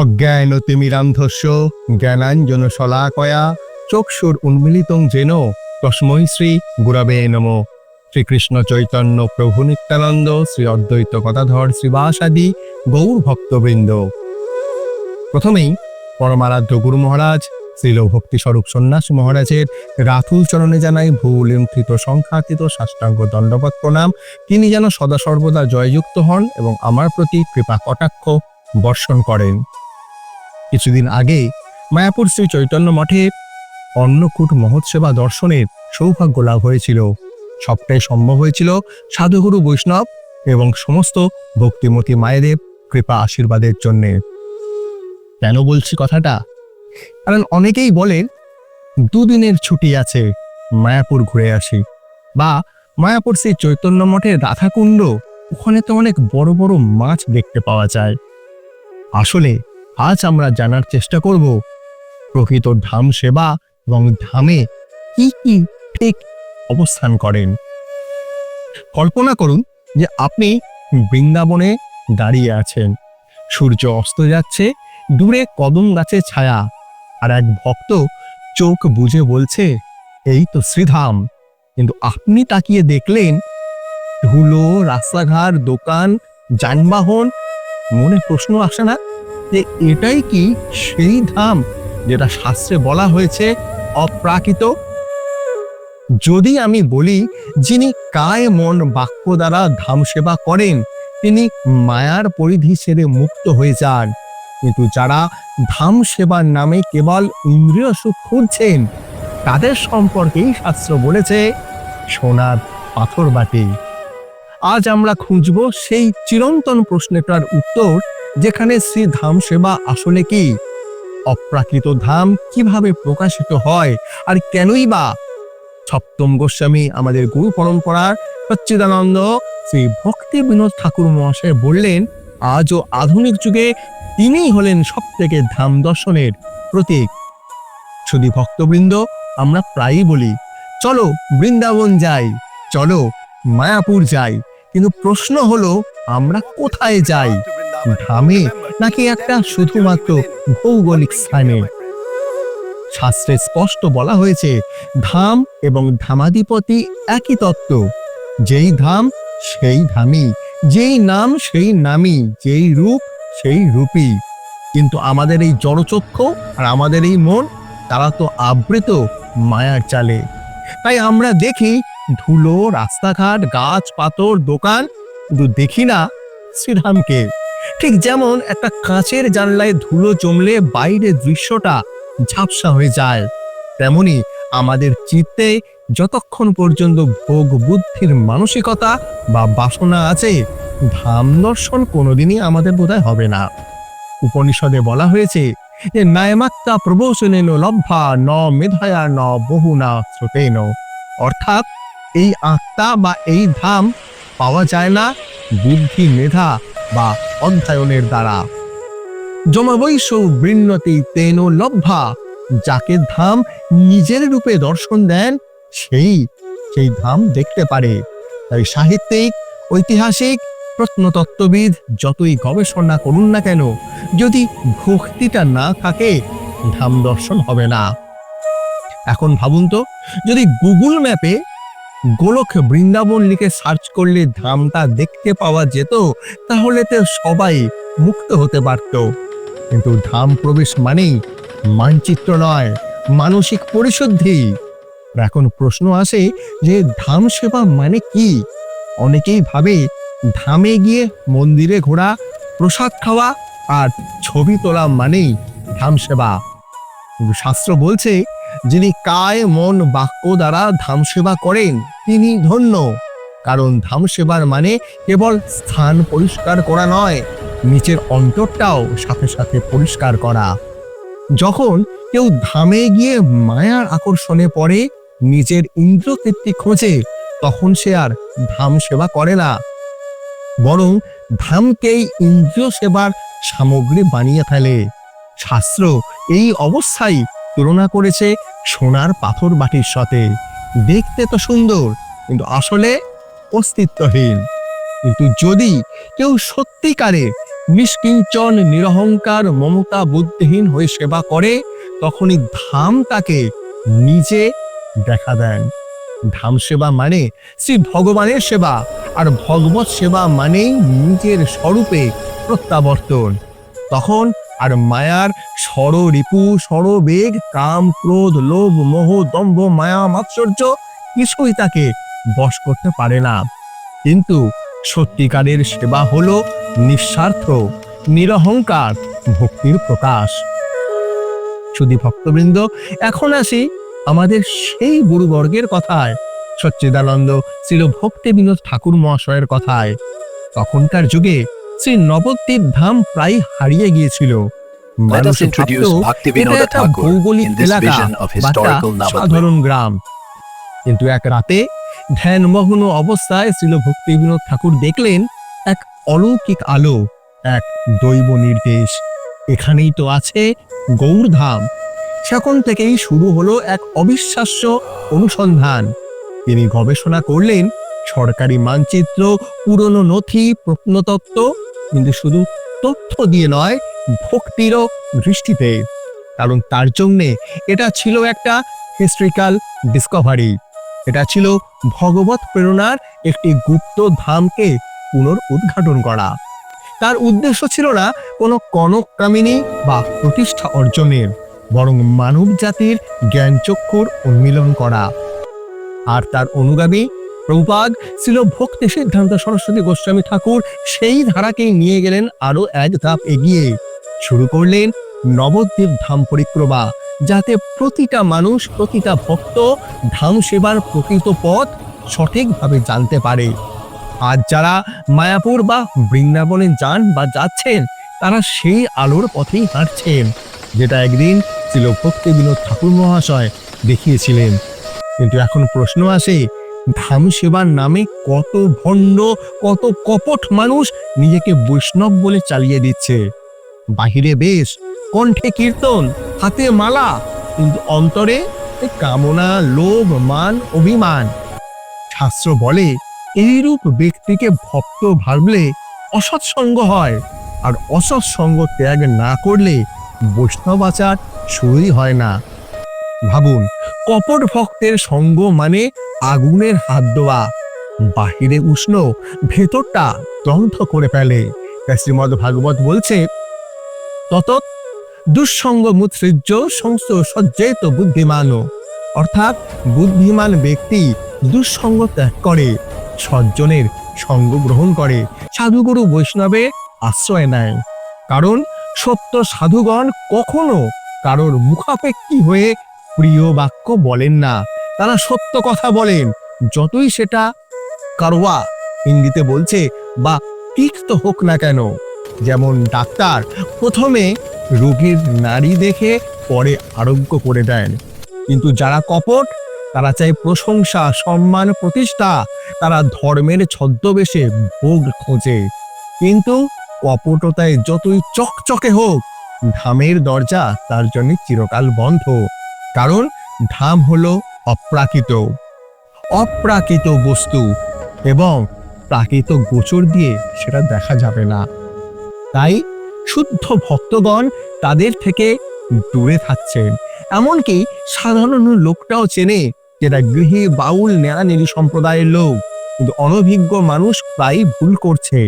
অজ্ঞান তিমিরান্ধস্য, জ্ঞানাঞ্জন শলাকয়া, চক্ষুর উন্মিলিতং যেন তস্মৈ শ্রী গুরবে নম। শ্রীকৃষ্ণ চৈতন্য প্রভু নিত্যানন্দ, শ্রী অদ্বৈত গদাধর শ্রীবাসাদি, গৌর ভক্তবৃন্দ। প্রথমেই পরমারাধ্য গুরু মহারাজ শ্রীল ভক্তি স্বরূপ সন্ন্যাসী মহারাজের রাতুল চরণে জানাই ভুল লুণ্ঠিত সংখ্যাতীত, সাষ্টাঙ্গ দণ্ডবত প্রণাম। তিনি যেন সদা সর্বদা জয়যুক্ত হন এবং আমার প্রতি কৃপা কটাক্ষ বর্ষণ করেন। কিছুদিন আগে মায়াপুর শ্রী চৈতন্য মঠে অন্নকূট মহোৎসেবা দর্শনের সৌভাগ্য লাভ হয়েছিল। সবটাই সম্ভব হয়েছিল সাধুগুরু বৈষ্ণব এবং সমস্ত ভক্তিমতী মায়েদের কৃপা আশীর্বাদের জন্যে। কেন বলছি কথাটা? কারণ অনেকেই বলেন, দুদিনের ছুটি আছে, মায়াপুর ঘুরে আসি। বা মায়াপুর শ্রী চৈতন্য মঠের রাধাকুণ্ড, ওখানে তো অনেক বড় বড় মাছ দেখতে পাওয়া যায়। আসলে আজ আমরা জানার চেষ্টা করব, প্রকৃত ধাম সেবা এবং ধামে কি কি ঠিক অবস্থান করেন। কল্পনা করুন যে আপনি বৃন্দাবনে দাঁড়িয়ে আছেন। সূর্য অস্ত যাচ্ছে, দূরে কদম গাছের ছায়া, আর এক ভক্ত চোখ বুঝে বলছে, এই তো শ্রীধাম, কিন্তু আপনি তাকিয়ে দেখলেন ধুলো, রাস্তাঘাট, দোকান, যানবাহন? মনে প্রশ্ন আসে না? যে এটাই কি সেই ধাম যেটা শাস্ত্রে বলা হয়েছে অপ্রাকৃত? যদি আমি বলি, যিনি কায় মন বাক্য দ্বারা ধাম সেবা করেন, তিনি মায়ার পরিধি ছেড়ে মুক্ত হয়ে যান। কিন্তু যারা ধাম সেবার নামে কেবল ইন্দ্রিয় সুখ খুঁজছেন, তাদের সম্পর্কেই শাস্ত্র বলেছে, সোনার পাথর বাটি। আজ আমরা খুঁজব সেই চিরন্তন প্রশ্নটার উত্তর যেখানে শ্রী ধাম সেবা আসলে কি? অপ্রাকৃত ধাম কীভাবে প্রকাশিত হয়? আর কেনই বা? সপ্তম গোস্বামী আমাদের গুরু পরম্পরার সচ্চিদানন্দ শ্রী ভক্তি বিনোদ ঠাকুর মহাশয় বললেন, আজও আধুনিক যুগে তিনিই হলেন সব থেকে ধাম দর্শনের প্রতীক। শুধু ভক্তবৃন্দ, আমরা প্রায়ই বলি, চলো বৃন্দাবন যাই, চলো মায়াপুর যাই। কিন্তু প্রশ্ন হলো, আমরা কোথায় যাই? ধামে নাকি একটা শুধুমাত্র ভৌগোলিক স্থানে? শাস্ত্রে স্পষ্ট বলা হয়েছে ধাম এবং ধামাধিপতি একই তত্ত্ব। যেই ধাম সেই ধামই যেই নাম, সেই নামই যেই রূপ, সেই রূপই কিন্তু আমাদের এই জড়চক্ষু আর আমাদের এই মন, তারা তো আবৃত মায়ার চালে। তাই আমরা দেখি, ধুলো, রাস্তাঘাট, গাছ, পাথর, দোকান, কিন্তু দেখি না শ্রীরামকে ঠিক যেমন একটা কাঁচের জানলায় ধুলো জমলে বাইরের দৃশ্যটা ঝাপসা হয়ে যায়। তেমনি আমাদের চিত্তে যতক্ষণ পর্যন্ত ভোগ বুদ্ধির মানসিকতা বা বাসনা আছে, ধাম দর্শন কোনোদিনই আমাদের বোধহয় হবে না। উপনিষদে বলা হয়েছে যে নায়মাত্তা প্রবচনেন লব্ধা ন মেধায়া ন বহুনা শ্রোতেন অর্থাৎ এই আত্মা বা এই ধাম পাওয়া যায় না, বুদ্ধি মেধা বা অধ্যয়নের দ্বারা। জমাবৈশ বৃন্নতি তেন লব্ধা, যাকে ধাম নিজের রূপে দর্শন দেন, সেই সেই ধাম দেখতে পারে। তাই সাহিত্যিক, ঐতিহাসিক, প্রত্নতত্ত্ববিদ যতই গবেষণা করুন না কেন, যদি ভক্তিটা না থাকে, ধাম দর্শন হবে না। এখন ভাবুন তো, যদি গুগল ম্যাপে গোলক বৃন্দাবন লিখে সার্চ করলে ধামটা দেখতে পাওয়া যেত, তাহলে তো সবাই মুক্ত হতে পারত। কিন্তু ধাম প্রবেশ মানেই মানচিত্র নয়, মানসিক পরিশুদ্ধি। এখন প্রশ্ন আসে যে ধাম সেবা মানে কি? অনেকেই ভাবে ধামে গিয়ে মন্দিরে ঘোরা, প্রসাদ খাওয়া আর ছবি তোলা মানেই ধাম সেবা। কিন্তু শাস্ত্র বলছে যিনি কায় মন বাক্য দ্বারা ধাম সেবা করেন, তিনি ধন্য। কারণ ধাম সেবার মানে কেবল স্থান পরিষ্কার করা নয়, নিচের অন্তরটাও সাথে সাথে পরিষ্কার করা। যখন কেউ ধামে গিয়ে মায়ার আকর্ষণে পড়ে, নিজের ইন্দ্রতৃপ্তি খোঁজে, তখন সে আর ধাম সেবা করে না। বরং ধামকেই ইন্দ্রিয় সেবার সামগ্রী বানিয়ে ফেলে। শাস্ত্র এই অবস্থায় তুলনা করেছে সোনার পাথর বাটির সাথে। দেখতে তো সুন্দর, কিন্তু আসলে অস্তিত্বহীন। কিন্তু যদি কেউ সত্যিকারে নিষ্কিঞ্চন, নিরহংকার, মমতা বুদ্ধিহীন হয়ে সেবা করে, তখনই ধাম তাকে নিজে দেখা দেন। ধাম সেবা মানে শ্রী ভগবানের সেবা, আর ভগবত সেবা মানেই নিজের স্বরূপে প্রত্যাবর্তন। তখন আর মায়ার ষড়রিপু ষড়বেগ কাম, ক্রোধ, লোভ, মোহ, দম্ভ, মায়া, মাৎসর্য কিছুই তাকে বশ করতে পারে না। কিন্তু সত্যিকারের সেবা হল নিঃস্বার্থ, নিরহংকার ভক্তির প্রকাশ। শুধু ভক্তবৃন্দ, এখন আসি আমাদের সেই গুরুবর্গের কথায়। সচ্চিদানন্দ ছিল ভক্তি বিনোদ ঠাকুর মহাশয়ের কথায়। তখনকার যুগে শ্রী নবদ্বীপ ধাম প্রায় হারিয়ে গিয়েছিল। একটা ভৌগোলিক এলাকা. সাধারণ গ্রাম। কিন্তু এক রাতে ধ্যানমগ্ন অবস্থায় ছিল ভক্তি বিনোদ ঠাকুর দেখলেন এক অলৌকিক আলো এক দৈব নির্দেশ। এখানেই তো আছে গৌরধাম সেখান থেকেই শুরু হলো এক অবিশ্বাস্য অনুসন্ধান। তিনি গবেষণা করলেন সরকারি মানচিত্র পুরনো নথি প্রত্নতত্ত্ব কিন্তু শুধু তথ্য দিয়ে নয়, ভক্তিরও দৃষ্টিতে। কারণ তার জন্যে এটা ছিল একটা হিস্ট্রিক্যাল ডিসকভারি এটা ছিল ভগবত প্রেরণার একটি গুপ্ত ধামকে পুনর উদ্ঘাটন করা। তার উদ্দেশ্য ছিল না কোনো কনক কামিনী বা প্রতিষ্ঠা অর্জনের, বরং মানব জাতির জ্ঞানচক্ষুর উন্মিলন করা। আর তার অনুগামী প্রভুপাদ ছিল ভক্তি সিদ্ধান্ত সরস্বতী গোস্বামী ঠাকুর সেই ধারাকেই নিয়ে গেলেন আরও এক ধাপ এগিয়ে। শুরু করলেন নবদ্বীপ ধাম পরিক্রমা, যাতে প্রতিটা মানুষ, প্রতিটা ভক্ত ধাম সেবার প্রকৃত পথ সঠিকভাবে জানতে পারে। আর যারা মায়াপুর বা বৃন্দাবনে যান বা যাচ্ছেন, তারা সেই আলোর পথেই হাঁটছেন, যেটা একদিন ছিল ভক্তি বিনোদ ঠাকুর মহাশয় দেখিয়েছিলেন। কিন্তু এখন প্রশ্ন আসে ধাম সেবার নামে কত ভণ্ড, কত কপট মানুষ নিজেকে বৈষ্ণব বলে চালিয়ে দিচ্ছে। বাহিরে বেশ, কণ্ঠে কীর্তন, হাতে মালা, কিন্তু অন্তরে কামনা, লোভ, মান, অভিমান। শাস্ত্র বলে, এইরূপ ব্যক্তিকে ভক্ত ভাবলে অসৎসঙ্গ হয়, আর অসৎসঙ্গ ত্যাগ না করলে বৈষ্ণব আচার শুরুই হয় না। ভাবুন, কপট ভক্তের সঙ্গ মানে আগুনের হাত দেওয়া বাহিরে উষ্ণ, ভেতরটা দগ্ধ করে ফেলে। তাই শ্রীমদ ভাগবত বলছে তত দুঃসঙ্গ মুৎসৃজ্য সংস্থ সজ্জেত বুদ্ধিমান। অর্থাৎ বুদ্ধিমান ব্যক্তি দুঃসঙ্গ ত্যাগ করে, সজ্জনের সঙ্গ গ্রহণ করে, সাধুগুরু বৈষ্ণবে আশ্রয় নেয়। কারণ সত্য সাধুগণ কখনো কারোর মুখাপেক্ষী হয়ে প্রিয় বাক্য বলেন না, তারা সত্য কথা বলেন। যতই সেটা কারওয়া হিন্দিতে বলছে বা তিক্ত হোক না কেন, যেমন ডাক্তার প্রথমে রোগীর নারী দেখে পরে আরোগ্য করে দেন। কিন্তু যারা কপট, তারা চায় প্রশংসা, সম্মান, প্রতিষ্ঠা। তারা ধর্মের ছদ্মবেশে ভোগ খোঁজে। কিন্তু কপটতায় যতই চকচকে হোক ধামের দরজা তার জন্য চিরকাল বন্ধ। কারণ ধাম হলো অপ্রাকৃত অপ্রাকৃত বস্তু এবং প্রাকৃত গোচর দিয়ে সেটা দেখা যাবে না। তাই শুদ্ধ ভক্তগণ তাদের থেকে দূরে থাকছেন এমনকি সাধারণ লোকটাও চেনে যেটা গৃহী বাউল নেড়ানেড়ি সম্প্রদায়ের লোক, কিন্তু অনভিজ্ঞ মানুষ প্রায় ভুল করছে,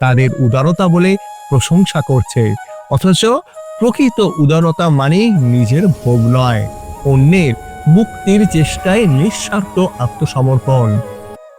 তাদের উদারতা বলে প্রশংসা করছে, অথচ প্রকৃত উদারতা মানে নিজের ভোগ নয়। অন্যের মুক্তির চেষ্টায় নিঃস্বার্থ আত্মসমর্পণ।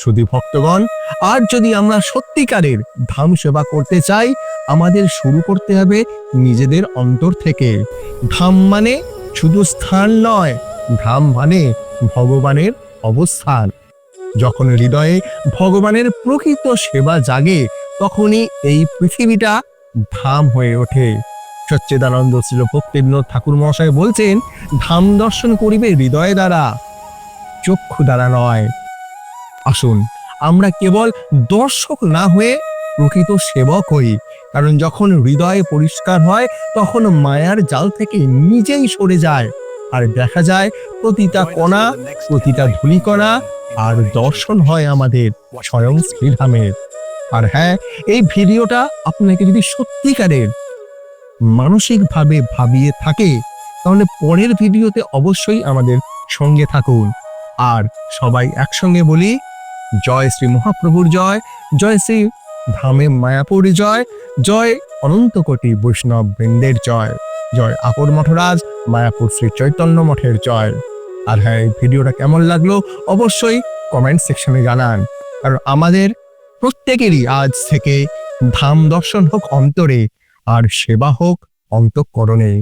শুধু ভক্তগণ আর যদি আমরা সত্যিকারের ধাম সেবা করতে চাই, আমাদের শুরু করতে হবে নিজেদের অন্তর থেকে। ধাম মানে শুধু স্থান নয়, ধাম মানে ভগবানের অবস্থান। যখন হৃদয়ে ভগবানের প্রকৃত সেবা জাগে, তখনই এই পৃথিবীটা ধাম হয়ে ওঠে। সচ্চিদানন্দ ভক্তিবিনোদ ঠাকুর মহাশয় বলছেন, ধাম দর্শন করিবে হৃদয় দ্বারা, চক্ষু দ্বারা নয়। আসুন, আমরা কেবল দর্শক না হয়ে প্রকৃত সেবক হই, কারণ যখন হৃদয় পরিষ্কার হয়, তখন মায়ার জাল থেকে নিজেই সরে যায়। আর দেখা যায়, প্রতিটা কণা, প্রতিটা ধূলিকণা আর দর্শন হয় আমাদের স্বয়ং শ্রীধামের। আর হ্যাঁ এই ভিডিওটা আপনাকে যদি সত্যিকারের মানসিকভাবে ভাবিয়ে থাকে, তাহলে পরের ভিডিওতে অবশ্যই আমাদের সঙ্গে থাকুন। আর সবাই একসঙ্গে বলি, জয় শ্রী মহাপ্রভুর জয় জয় শ্রী ধামে মায়াপুর জয় জয় অনন্ত কোটি বৈষ্ণব বৃন্দের জয় জয় আপর মঠরাজ, মায়াপুর শ্রী চৈতন্য মঠের জয়। আর হ্যাঁ এই ভিডিওটা কেমন লাগল অবশ্যই কমেন্ট সেকশনে জানান। আর আমাদের প্রত্যেকেরই আজ থেকে ধাম দর্শন হোক অন্তরে আর সেবা হোক, অন্তঃকরণে।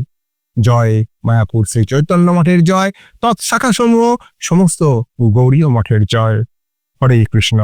জয় মায়াপুর শ্রী চৈতন্য মঠের জয় তৎশাখা সমূহ সমস্ত গৌরীয় মঠের জয়। হরে কৃষ্ণ।